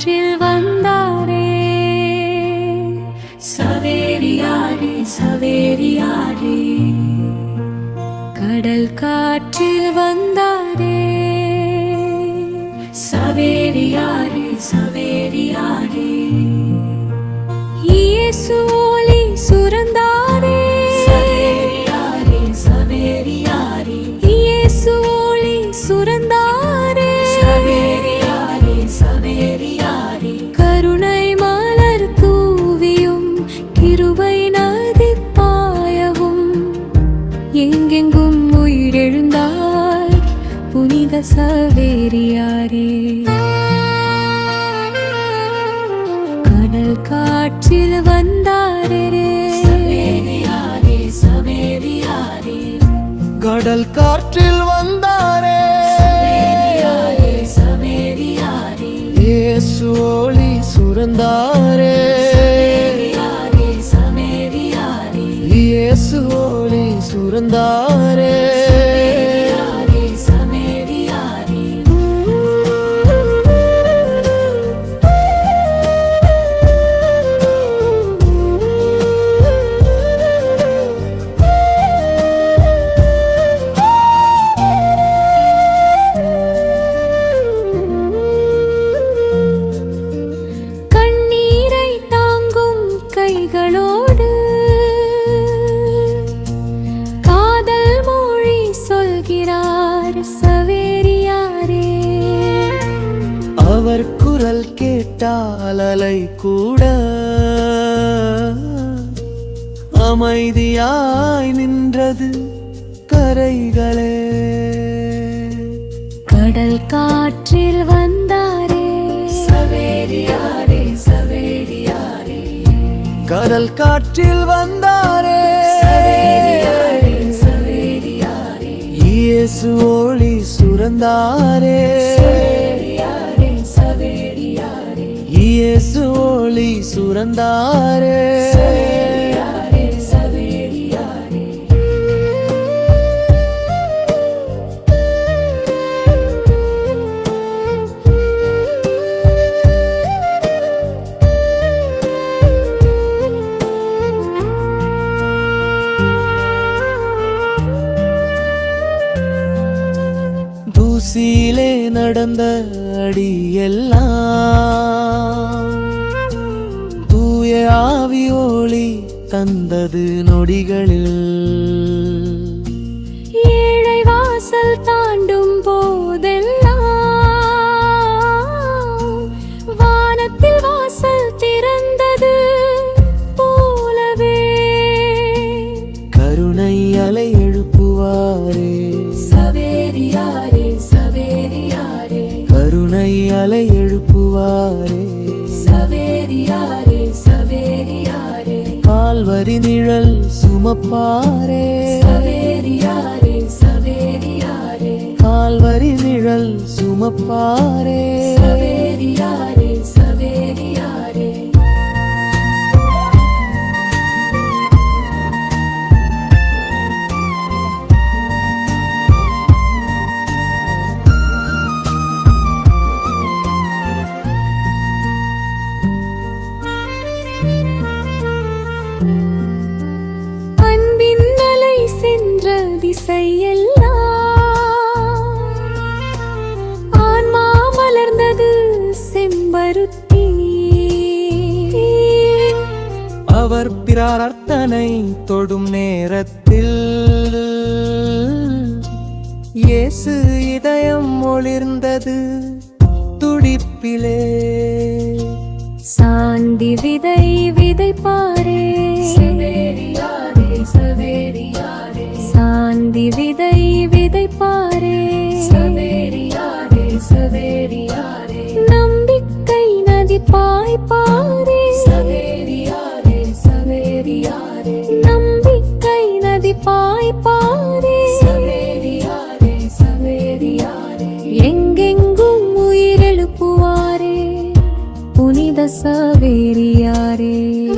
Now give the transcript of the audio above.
காற்றில் வந்தாரே. சவேரியாரே சவேரியாரே. கடல் காற்றில் வந்தாரே. சவேரியாரே சவேரியாரே. புனித சவேரியாரே கடல் காற்றில் வந்தாரே. கடல் காற்றில் வந்தாரே. ஒளி சுரந்தாரே. ஒளி சுரந்தாரே சொல்கிறார் சவேரியாரே. அவர் குரல் கேட்டால் அலை கூட. அமைதியாய் நின்றது கரைகளே. கடல் காற்றில் வந்தாரே. சவேரியாரே சவேரியாரே. கடல் காற்றில் வந்தாரே. இயேசு ஒளி சுரந்தாரே. இயேசு ஒளி சுரந்தாரே. நடந்த அடியெல்லாம் தூய ஆவி ஒளி தந்தது நொடிகளில். ஏழை வாசல் தாண்டும் கருணை அலை எழுப்புவாரே. சவேரியாரே சவேரியாரே கால்வரி நிழல் சுமப்பாரே. சவேரியாரே சவேரியாரே கால்வரி நிழல் சுமப்பாரே. அவர் பிரார்த்தனை தொடும் நேரத்தில். இயேசு இதயம் ஒளிர்ந்தது துடிப்பிலே. சாந்தி விதை விதைப்பாரே. சாந்தி விதை விதைப்பாரே. நம்பிக்கை நதி பாய்ப்பாரே. பாரே. எங்கெங்கும் உயிரெழுப்புவாரே. புனித சவேரியாரே.